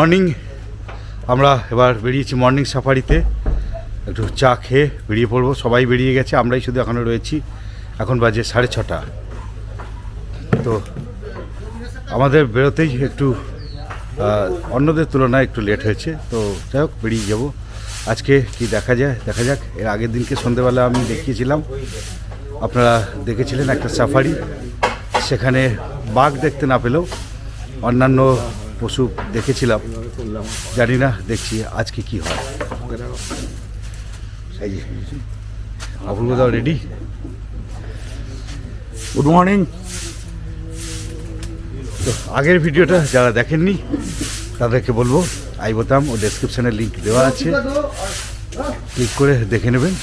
Morning আমরা এবার বেরিয়েছি মর্নিং সাফারিতে একটু চা খেয়ে বেরিয়ে পড়ব। সবাই বেরিয়ে গেছে, আমরাই শুধু এখনও রয়েছি। এখন বাজে সাড়ে ছটা। তো আমাদের বেরোতেই একটু অন্যদের তুলনায় একটু লেট হয়েছে। তো যাই হোক, বেরিয়ে যাব। আজকে কি দেখা যায়, দেখা যাক। এর আগের দিনকে সন্ধেবেলা আমি দেখিয়েছিলাম। আপনারা দেখেছিলেন একটা সাফারি সেখানে বাঘ দেখতে না পেলেও অন্যান্য পশু দেখেছিলাম। জানি না, দেখছি, আজকে কি হয়। অপূর্বদাও রেডি গুড মর্নিং তো আগের ভিডিওটা যারা দেখেননি, তাদেরকে বলব, আই বোতাম ও ডেসক্রিপশানে লিঙ্ক দেওয়া আছে। ক্লিক করে দেখে নেবেন।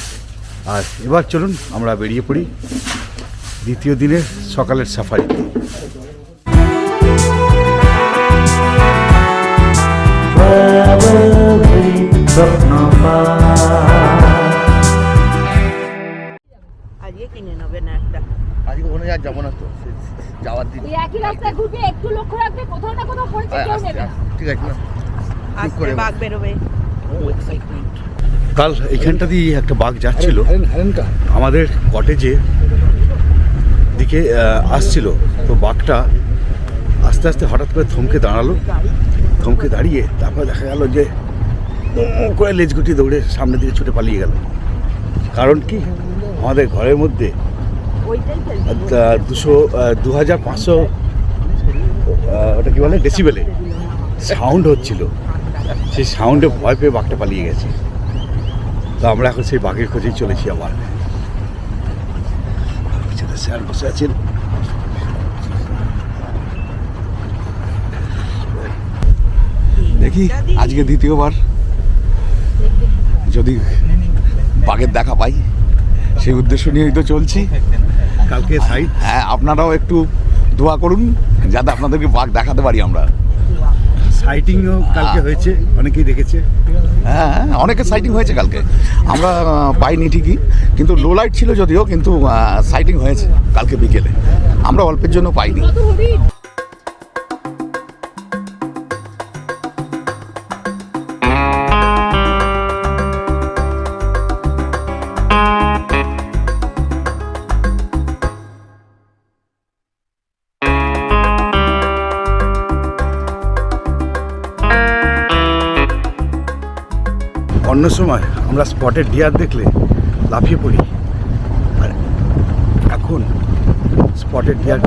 আর এবার চলুন, আমরা বেরিয়ে পড়ি দ্বিতীয় দিনের সকালের সাফারিতে আজকে কিনে নেবেন একটা। আজকে ওখানে আর যাব না তো যাওয়ার দিন। একই রাস্তায় ঘুরবে একটু লক্ষ্য রাখবে কোথাও না কোথাও পড়েছে কেউ নেবে ঠিক আছে আজকে বাঘ বেরোবে। কাল এইখানটা দিয়ে একটা বাঘ যাচ্ছিল। আমাদের কটেজে দিকে আসছিল। তো বাঘটা আস্তে আস্তে হঠাৎ করে থমকে দাঁড়াল। থমকে দাঁড়িয়ে তারপর দেখা গেল যে করে লেজ গুটিয়ে দৌড়ে সামনের দিকে ছুটে পালিয়ে গেল। কারণ কি? আমাদের ঘরের মধ্যে দুশো দু হাজার পাঁচশো ওটা কি বলে? ডেসিবেলে সাউন্ড হচ্ছিল। সেই সাউন্ডে ভয় পেয়ে বাঘটা পালিয়ে গেছে। তো আমরা এখন সেই বাঘের খোঁজেই চলেছি আবার। স্যার বসে আছেন। দেখি আজকে দ্বিতীয়বার। যদি বাঘের দেখা পাই সেই উদ্দেশ্য নিয়েই তো চলছি। কালকে সাইড হ্যাঁ আপনারাও একটু দোয়া করুন যাতে আপনাদেরকে বাঘ দেখাতে পারি আমরা। সাইটিংও কালকে হয়েছে অনেকেই দেখেছে। হ্যাঁ হ্যাঁ, অনেকের সাইটিং হয়েছে কালকে। আমরা পাইনি ঠিকই কিন্তু লো লাইট ছিল যদিও কিন্তু সাইটিং হয়েছে কালকে বিকেলে। আমরা অল্পের জন্য পাইনি। অন্য সময় আমরা স্পটের ডিয়ার দেখলে লাফিয়ে পড়ি। আর এখন স্পটের ডিয়ার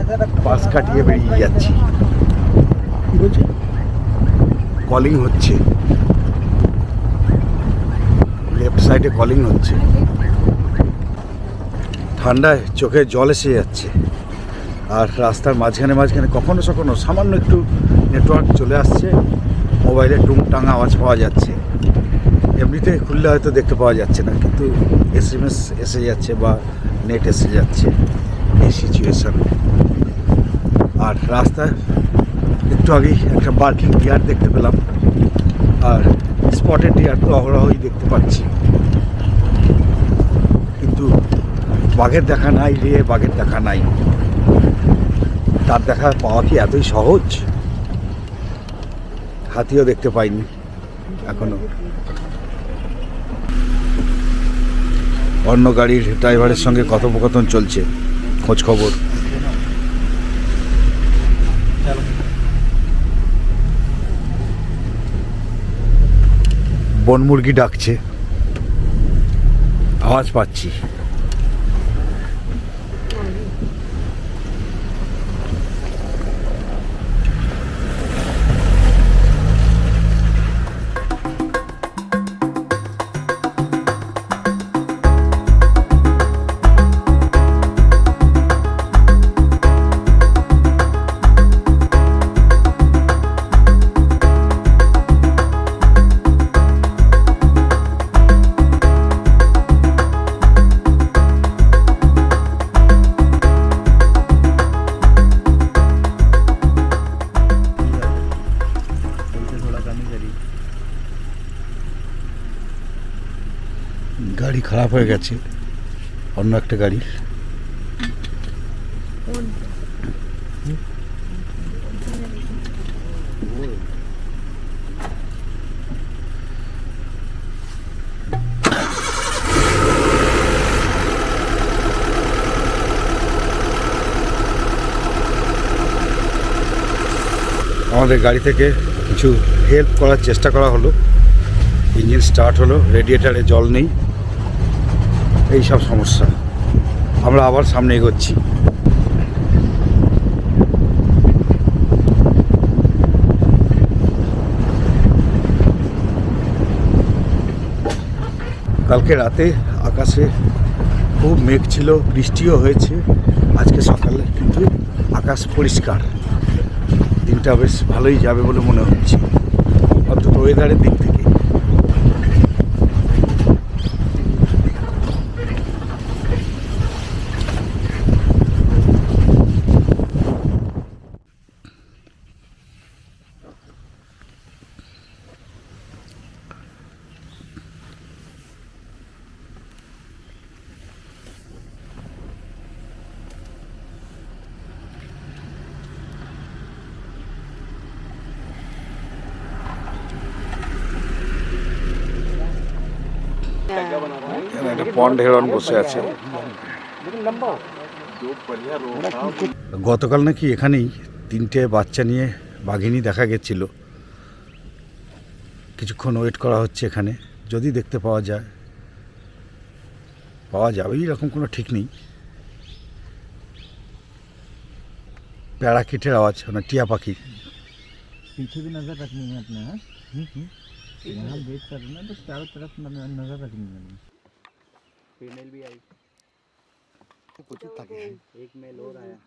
পাশ কাটিয়ে বেরিয়ে যাচ্ছি। বলছি কলিং হচ্ছে। লেফট সাইডে কলিং হচ্ছে। ঠান্ডায় চোখে জল এসে যাচ্ছে। আর রাস্তার মাঝখানে মাঝখানে কখনো সখনো সামান্য একটু নেটওয়ার্ক চলে আসছে। মোবাইলে টুংটাং আওয়াজ পাওয়া যাচ্ছে। এমনিতে খুললে হয়তো দেখতে পাওয়া যাচ্ছে না, কিন্তু এস এম এস এসে যাচ্ছে বা নেট এসে যাচ্ছে এই সিচুয়েশান আর রাস্তায় একটু আগেই একটা বার্কিং ডিয়ার দেখতে পেলাম, আর স্পটের ডিয়ার তো অহরহই দেখতে পাচ্ছি। কিন্তু বাঘের দেখা নাই রে, বাঘের দেখা নাই। তার দেখা পাওয়া কি এতই সহজ? হাতিও দেখতে পাইনি এখনও। অন্য গাড়ির ড্রাইভারের সঙ্গে কথোপকথন চলছে। খোঁজ খবর। বনমুরগি ডাকছে। আওয়াজ পাচ্ছি। গাড়ি খারাপ হয়ে গেছে। অন্য একটা গাড়ির আমাদের গাড়ি থেকে কিছু হেল্প করার চেষ্টা করা হলো। ইঞ্জিন স্টার্ট হলো রেডিয়েটারে জল নেই। এই সব সমস্যা। আমরা আবার সামনে এগোচ্ছি। কালকে রাতে আকাশে খুব মেঘ ছিল, বৃষ্টিও হয়েছে। আজকে সকালে কিন্তু আকাশ পরিষ্কার। দিনটা বেশ ভালোই যাবে বলে মনে হচ্ছে। অন্তত ওয়েদারের দিক থেকে এখানে একটা পন্ড হেরন বসে আছে গতকাল নাকি এখানেই তিনটে বাচ্চা নিয়ে বাঘিনী দেখা গেছিল কিছুক্ষণ ওয়েট করা হচ্ছে এখানে যদি দেখতে পাওয়া যায় পাওয়া যাবে এরকম কোনো ঠিক নেই প্যারাকিটের আওয়াজ মানে টিয়া পাখি पीछे भी नजर रखनी है अपने हाँ यहाँ वेट कर रहे हैं तो चारों तरफ न- नजर रखनी है हमें। फीमेल भी आई एक मेल और आया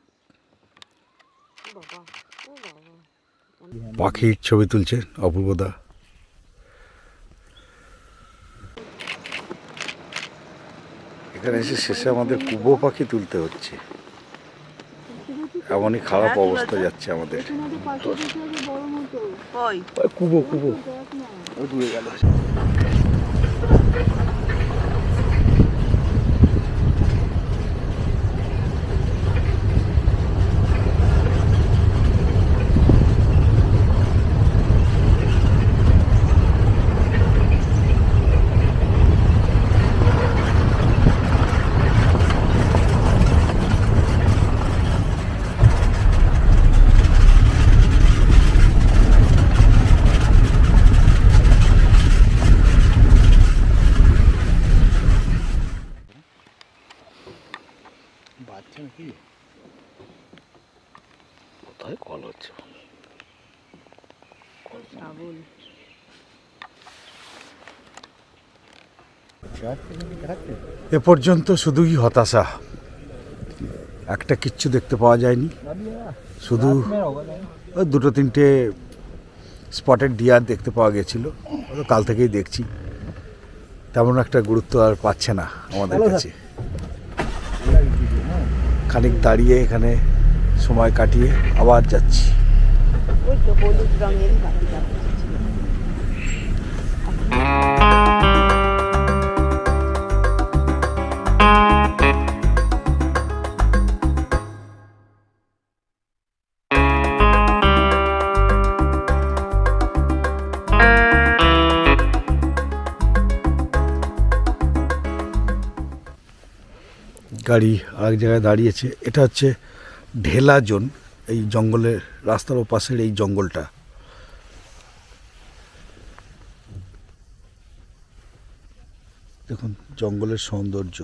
বাবা ও বাবা পাখির ছবি তুলছে অপূর্বদা এখানে এসে শেষে আমাদের কুবো পাখি তুলতে হচ্ছে এমনই খারাপ অবস্থা যাচ্ছে আমাদের কই কুবো কুবো কোথায় এ পর্যন্ত শুধুই হতাশা। একটা কিচ্ছু দেখতে পাওয়া যায়নি। শুধু ওই দুটো তিনটে স্পটেড ডিয়ার দেখতে পাওয়া গেছিল। কাল থেকেই দেখছি। তেমন একটা গুরুত্ব আর পাচ্ছে না আমাদের কাছে। খানিক দাঁড়িয়ে এখানে সময় কাটিয়ে আবার যাচ্ছি। গাড়ি আরেক জায়গায় দাঁড়িয়েছে। এটা হচ্ছে ঢেলা জোন এই জঙ্গলের রাস্তার ওপাশের এই জঙ্গলটা। দেখুন জঙ্গলের সৌন্দর্য।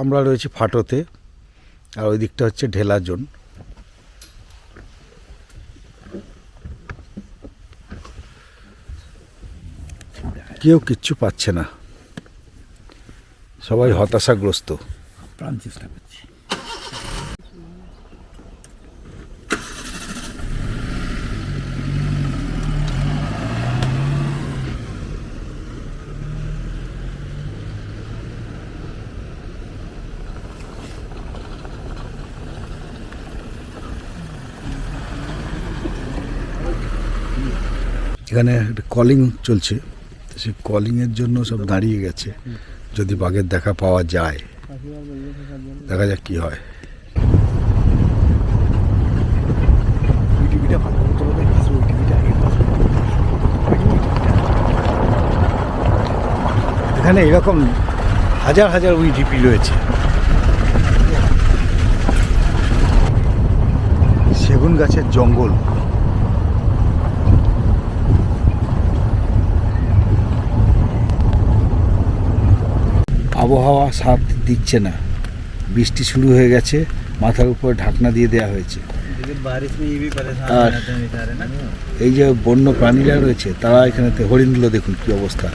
আমরা রয়েছি ফাটোতে। আর ওই দিকটা হচ্ছে ঢেলা জোন। কেউ কিচ্ছু পাচ্ছে না। সবাই হতাশাগ্রস্ত। প্রাণ চেষ্টা এখানে কলিং চলছে। সেই কলিংয়ের জন্য সব দাঁড়িয়ে গেছে। যদি বাঘের দেখা পাওয়া যায়। দেখা যাক কি হয়। এখানে এরকম হাজার হাজার উই ঢিপি রয়েছে। সেগুন গাছের জঙ্গল। আবহাওয়া সাথ দিচ্ছে না। বৃষ্টি শুরু হয়ে গেছে মাথার উপর ঢাকনা দিয়ে দেওয়া হয়েছে। আর এই যে বন্য প্রাণীরা রয়েছে তারা এখানে হরিণগুলো দেখুন কি অবস্থা।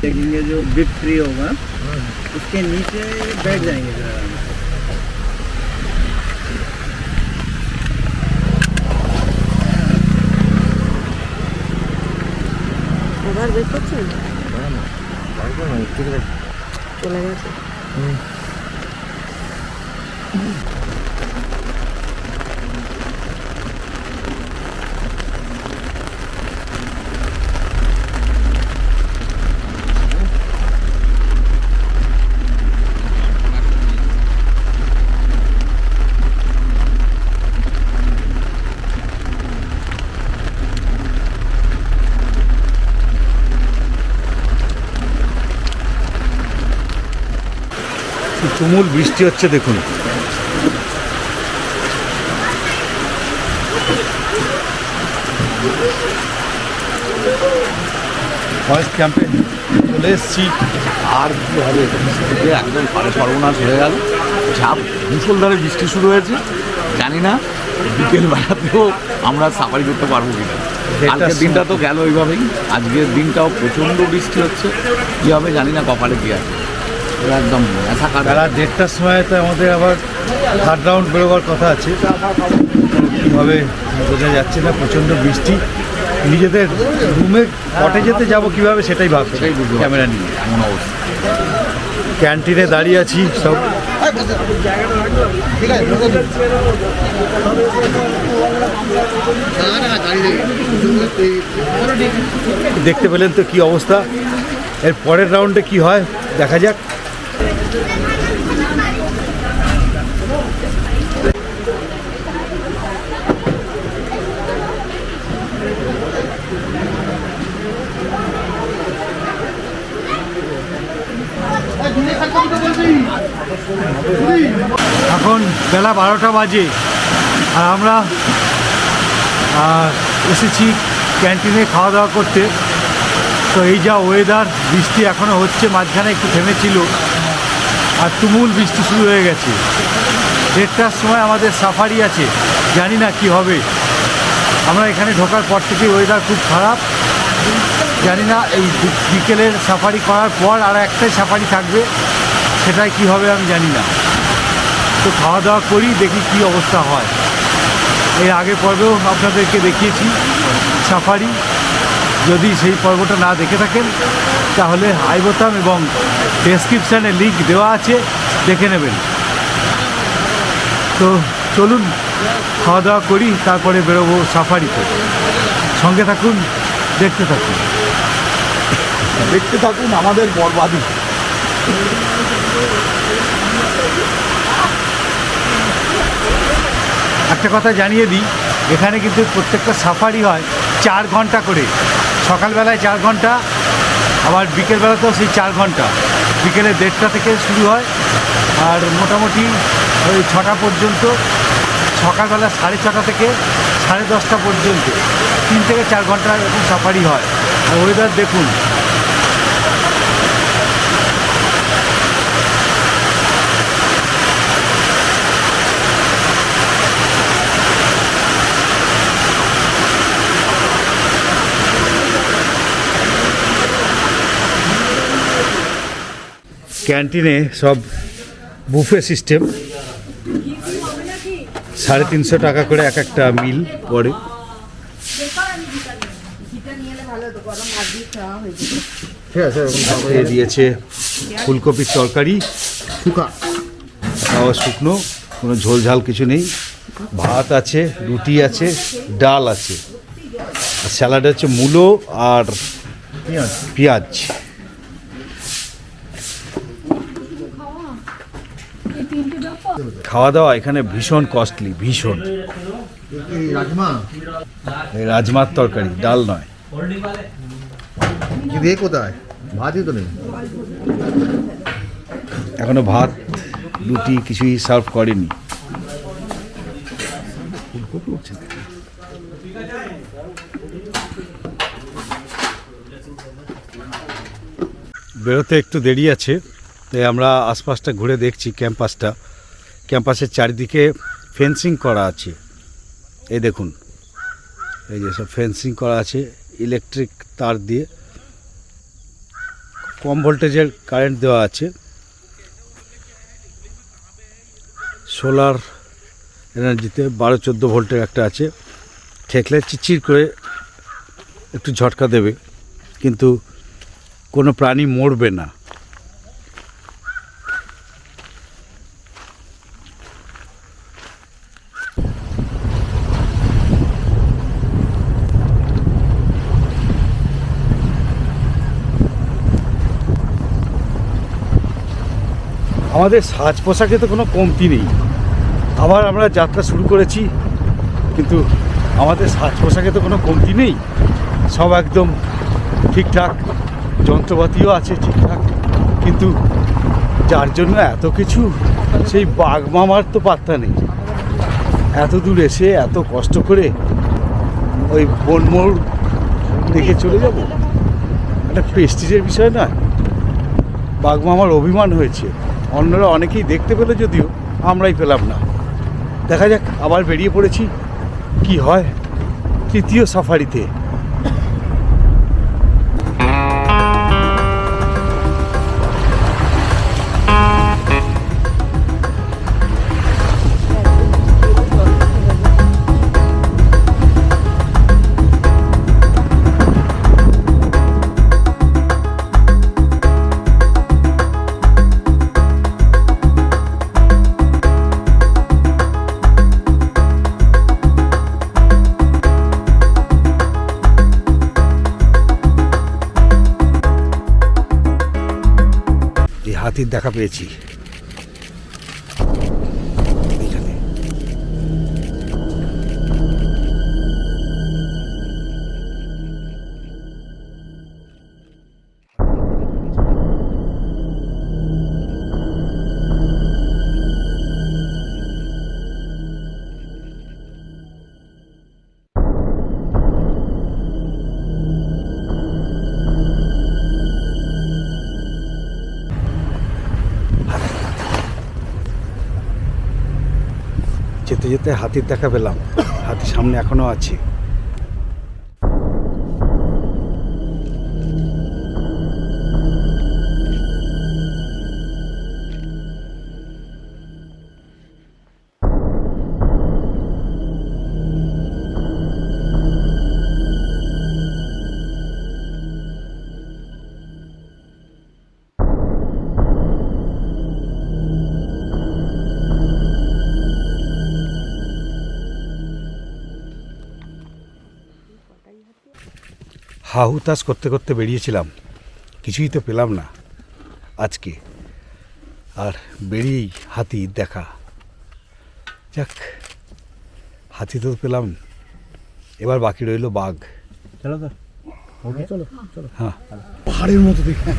চলে গেছে। কি তুমুল বৃষ্টি হচ্ছে দেখুন। ফরেস্ট ক্যাম্পে চলে এসেছি। আর কি হবে? একদম পারে সর্বনাশ হয়ে গেল। ঝাপ মুসলধারে বৃষ্টি শুরু হয়েছে জানি না বিকেল বেলাতেও আমরা সাফারি করতে পারব কিনা কালকের দিনটা তো গেল ওইভাবেই। আজকের দিনটাও প্রচণ্ড বৃষ্টি হচ্ছে। কী হবে জানি না কপালে কী আছে। একদম কাটা বেলা দেড়টার সময় তো আমাদের আবার থার্ড রাউন্ড বেরোবার কথা আছে। কীভাবে বোঝা যাচ্ছে না প্রচণ্ড বৃষ্টি। নিজেদের রুমে কটেজেতে যাব কীভাবে সেটাই ভাবছি। ক্যামেরা নিয়ে। এমন অবস্থা। ক্যান্টিনে দাঁড়িয়ে আছি সব। দেখতে পেলেন তো কি অবস্থা। এর পরের রাউন্ডে কি হয় দেখা যাক। এখন বেলা বারোটা বাজে আর আমরা এসেছি ক্যান্টিনে খাওয়া দাওয়া করতে। তো এই যা ওয়েদার বৃষ্টি এখনও হচ্ছে, মাঝখানে একটু থেমেছিল আর তুমুল বৃষ্টি শুরু হয়ে গেছে। দেড়টার সময় আমাদের সাফারি আছে, জানি না কি হবে। আমরা এখানে ঢোকার পর থেকে ওয়েদার খুব খারাপ। জানি না, এই বিকেলের সাফারি করার পর আর একটাই সাফারি থাকবে। সেটাই কি হবে আমি জানি না। তো খাওয়া দাওয়া করি, দেখি কি অবস্থা হয়। এর আগে পর্বেও আপনাদেরকে দেখিয়েছি, সাফারি। যদি সেই পর্বটা না দেখে থাকেন, তাহলে আই বোতাম এবং ডেসক্রিপশানে লিঙ্ক দেওয়া আছে, দেখে নেবেন। তো চলুন খাওয়া দাওয়া করি, তারপরে বেরোবো সাফারিতে। সঙ্গে থাকুন, দেখতে থাকুন। দেখতে থাকুন আমাদের বরবাদি। একটা কথা জানিয়ে দিই, এখানে কিন্তু প্রত্যেকটা সাফারি হয় চার ঘণ্টা করে। সকালবেলায় চার ঘণ্টা, আবার বিকেলবেলাতেও সেই চার ঘণ্টা। বিকেলে দেড়টা থেকে শুরু হয়, আর মোটামুটি ওই ছটা পর্যন্ত, সকালবেলা সাড়ে ছটা থেকে সাড়ে দশটা পর্যন্ত। তিন থেকে চার ঘণ্টা এরকম সাফারি হয়। ওয়েদার দেখুন ক্যান্টিনে সব বুফে সিস্টেম। সাড়ে তিনশো টাকা করে এক একটা মিল পড়ে। খেয়ে দিয়েছে ফুলকপির তরকারি শুকা। খাওয়া শুকনো কোনো ঝোলঝাল কিছু নেই। ভাত আছে রুটি আছে ডাল আছে। আর স্যালাড হচ্ছে মূলো আর পেঁয়াজ। খাওয়া দাওয়া এখানে ভীষণ কস্টলি ভীষণ। এই রাজমার তরকারি ডাল নয়। ভাতই তো নেই এখনও ভাত রুটি কিছুই সার্ভ করেনি। বেরোতে একটু দেরি আছে তাই আমরা আশপাশটা ঘুরে দেখছি ক্যাম্পাসটা ক্যাম্পাসের চারিদিকে ফেন্সিং করা আছে। এই দেখুন, এই যে সব ফেন্সিং করা আছে ইলেকট্রিক তার দিয়ে। কম ভোল্টেজের কারেন্ট দেওয়া আছে। সোলার এনার্জিতে বারো চোদ্দ ভোল্টের একটা আছে। ঠেকলে চিচির করে একটু ঝটকা দেবে, কিন্তু কোনো প্রাণী মরবে না। আমাদের সাজ পোশাকে তো কোনো কমতি নেই। আবার আমরা যাত্রা শুরু করেছি, কিন্তু আমাদের সাজ পোশাকে তো কোনো কমতি নেই। সব একদম ঠিকঠাক, যন্ত্রপাতিও আছে ঠিকঠাক, কিন্তু যার জন্য এত কিছু, সেই বাঘ মামার তো পাত্তা নেই। এত দূর এসে এত কষ্ট করে ওই বনমোড় দেখে চলে যাব? একটা প্রেস্টিজের বিষয় নয়। বাঘ মামার অভিমান হয়েছে। অন্যরা অনেকেই দেখতে পেল যদিও, আমরাই পেলাম না। দেখা যাক, আবার বেরিয়ে পড়েছি। কি হয় তৃতীয় সাফারিতে। হাতির দেখা পেয়েছি। যেতে হাতির দেখা পেলাম। হাতি সামনে এখনও আছে। হা হুতাশ করতে করতে বেরিয়েছিলাম কিছুই তো পেলাম না আজকে আর বেরিয়েই হাতি দেখা যাক হাতি তো পেলাম এবার বাকি রইল বাঘ चलो सर हो गया चलो चलो হ্যাঁ পাহাড়ের মতো দেখে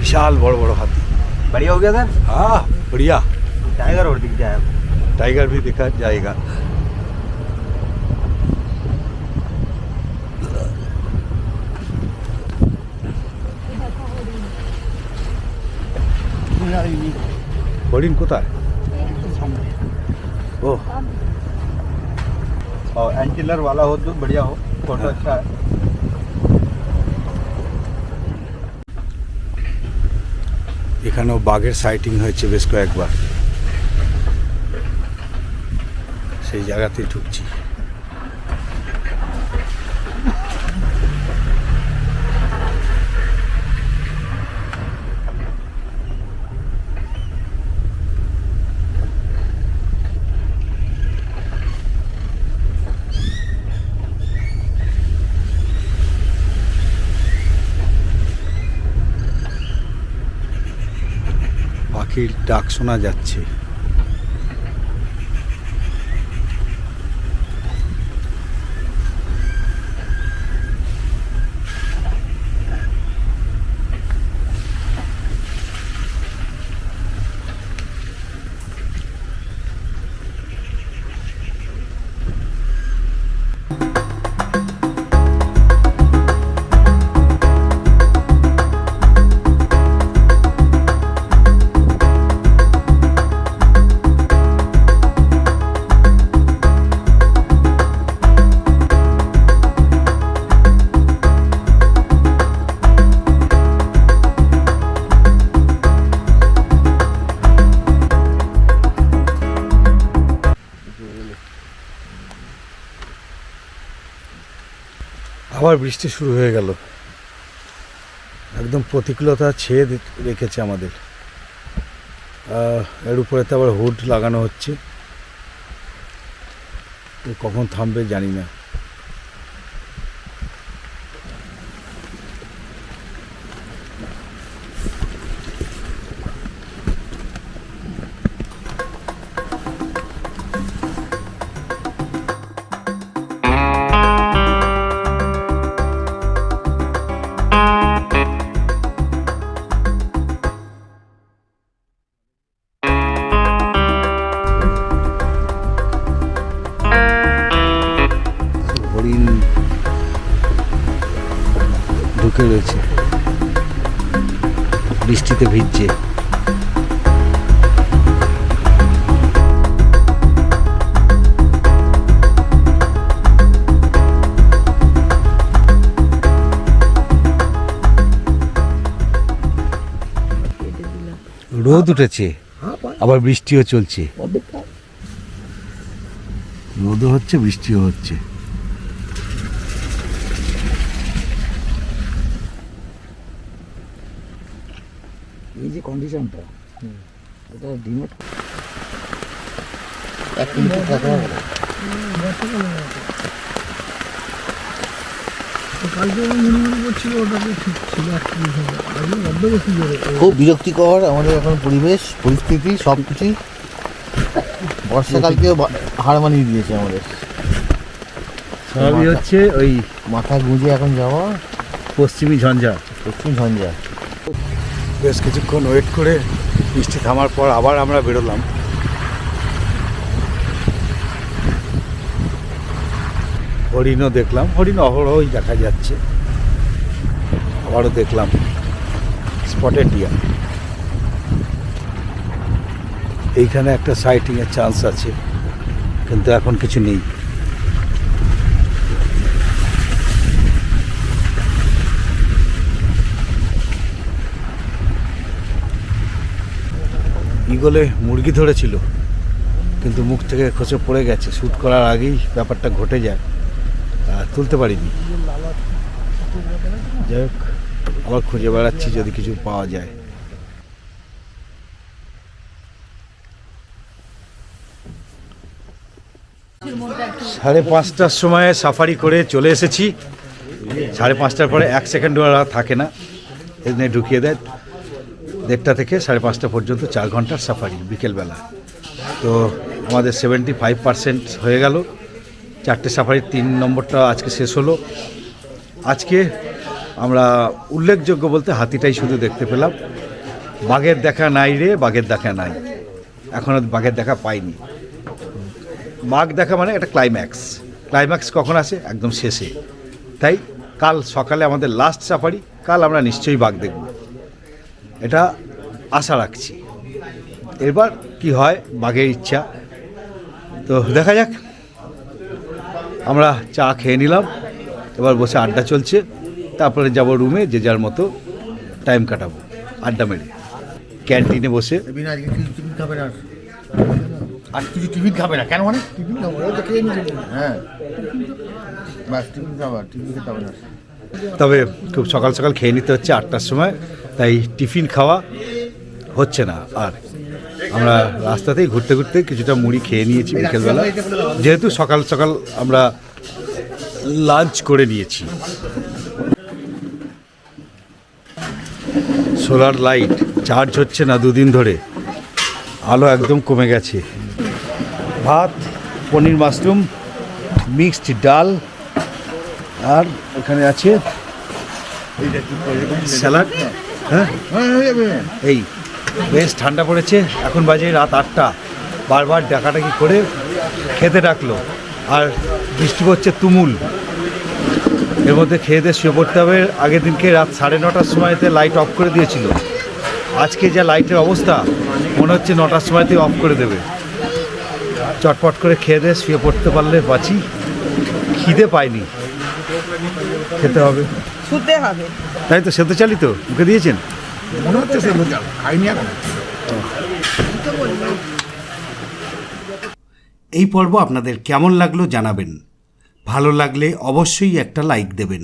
বিশাল বড় বড় হাতি बढ़िया हो गया सर हाँ बढ़िया टाइगर और दिख जाए टाइगर भी दिखा जाएगा হরিণ কোথায় ও और एंटिलर वाला हो तो बढ़िया हो फोटो अच्छा है এখানেও বাঘের সাইটিং হয়েছে বেশ কয়েকবার সেই জায়গাতে ঢুকছি পাখির ডাক শোনা যাচ্ছে। আবার বৃষ্টি শুরু হয়ে গেল। একদম প্রতিকূলতা ছেয়ে রেখেছে আমাদের। এর উপরে তো আবার হুড লাগানো হচ্ছে। কখন থামবে জানি না। রয়েছে। বৃষ্টিতে ভিজছে। রোদ উঠেছে আবার বৃষ্টিও চলছে। রোদও হচ্ছে বৃষ্টিও হচ্ছে এই যে কন্ডিশনটা এটা এক মিনিট কথা হবে। খুব বিরক্তিকর আমাদের এখন পরিবেশ পরিস্থিতি সব কিছুই। বর্ষাকালকেও হার মানিয়ে দিয়েছে আমাদের। সবই হচ্ছে ওই মাথা গুঁজে এখন যাওয়া। পশ্চিমী ঝঞ্ঝা। পশ্চিম ঝঞ্ঝা। বেশ কিছুক্ষণ ওয়েট করে বৃষ্টি থামার পর আবার আমরা বেরোলাম। হরিণও দেখলাম, হরিণ অহরহই দেখা যাচ্ছে। আবারও দেখলাম স্পটেড ডিয়ার এইখানে একটা সাইটিংয়ের চান্স আছে, কিন্তু এখন কিছু নেই। ইগলে মুরগি ধরেছিল, কিন্তু মুখ থেকে খসে পড়ে গেছে। শ্যুট করার আগেই ব্যাপারটা ঘটে যায়, আর তুলতে পারিনি। যাই হোক, আবার খুঁজে বেড়াচ্ছি যদি কিছু পাওয়া যায়। সাড়ে পাঁচটার সময় সাফারি করে চলে এসেছি। সাড়ে পাঁচটার পরে এক সেকেন্ড ওরা থাকে না, এখানে ঢুকিয়ে দেয়। দেড়টা থেকে সাড়ে পাঁচটা পর্যন্ত চার ঘণ্টার সাফারি, বিকেলবেলা। তো আমাদের সেভেন্টি ফাইভ পার্সেন্ট হয়ে গেল। চারটে সাফারির তিন নম্বরটা আজকে শেষ হলো। আজকে আমরা উল্লেখযোগ্য বলতে হাতিটাই শুধু দেখতে পেলাম। বাঘের দেখা নাই রে, বাঘের দেখা নাই। এখনও বাঘের দেখা পাইনি। বাঘ দেখা মানে একটা ক্লাইম্যাক্স ক্লাইম্যাক্স কখন আসে? একদম শেষে। তাই কাল সকালে আমাদের লাস্ট সাফারি, কাল আমরা নিশ্চয়ই বাঘ দেখব। এটা আশা রাখছি। এবার কি হয়? বাঘের ইচ্ছা। তো দেখা যাক। আমরা চা খেয়ে নিলাম। এবার বসে আড্ডা চলছে। তারপরে যাব রুমে যে যার মতো টাইম কাটাবো। আড্ডা মেরে। ক্যান্টিনে বসে। আর? কিছু টিফিন খাবে না? কেন মানে? টিফিন খাব তো খেয়ে নিয়েছে হ্যাঁ। বাস টিফিন খাবার টিফিন খেতে হবে না। তবে খুব সকাল সকাল খেয়ে নিতে হচ্ছে আটটার সময়। তাই টিফিন খাওয়া হচ্ছে না আর। আমরা রাস্তাতেই ঘুরতে ঘুরতে কিছুটা মুড়ি খেয়ে নিয়েছি বিকেলবেলা। যেহেতু সকাল সকাল আমরা লাঞ্চ করে নিয়েছি। সোলার লাইট চার্জ হচ্ছে না দুদিন ধরে। আলো একদম কমে গেছে। ভাত পনির মাশরুম মিক্সড ডাল আর ওখানে আছে স্যালাড হ্যাঁ? এই, বেশ ঠান্ডা পড়েছে, এখন বাজে রাত আটটা। বারবার ডাকাডাকি করে খেতে ডাকলো। আর বৃষ্টি পড়ছে তুমুল। এর মধ্যে খেয়ে দিয়ে শুয়ে পড়তে হবে। আগের দিনকে রাত সাড়ে নটার সময়তে লাইট অফ করে দিয়েছিল। আজকে যা লাইটের অবস্থা, মনে হচ্ছে নটার সময়তেই অফ করে দেবে। চটপট করে খেয়ে দিয়ে শুয়ে পড়তে পারলে বাঁচি। খিদে পাইনি। খেতে হবে। শুতে হবে। তাই তো সেদ্ধ চালি তো মুখে দিয়েছেন? মনে হচ্ছে খাইনি এখন এই পর্ব আপনাদের কেমন লাগল জানাবেন। ভালো লাগলে অবশ্যই একটা লাইক দেবেন।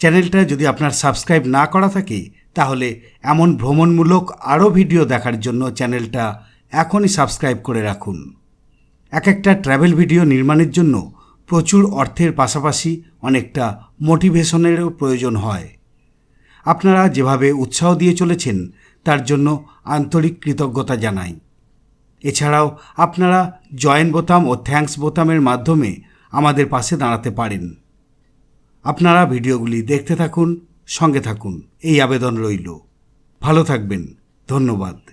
চ্যানেলটা যদি আপনার সাবস্ক্রাইব না করা থাকে তাহলে এমন ভ্রমণমূলক আরও ভিডিও দেখার জন্য চ্যানেলটা এখনই সাবস্ক্রাইব করে রাখুন। এক একটা ট্র্যাভেল ভিডিও নির্মাণের জন্য প্রচুর অর্থের পাশাপাশি অনেকটা মোটিভেশনেরও প্রয়োজন হয়। আপনারা যেভাবে উৎসাহ দিয়ে চলেছেন, তার জন্য আন্তরিক কৃতজ্ঞতা জানাই। এছাড়াও আপনারা জয়েন বোতাম ও থ্যাঙ্কস বোতামের মাধ্যমে আমাদের পাশে দাঁড়াতে পারেন। আপনারা ভিডিওগুলি দেখতে থাকুন, সঙ্গে থাকুন। এই আবেদন রইল। ভালো থাকবেন। ধন্যবাদ।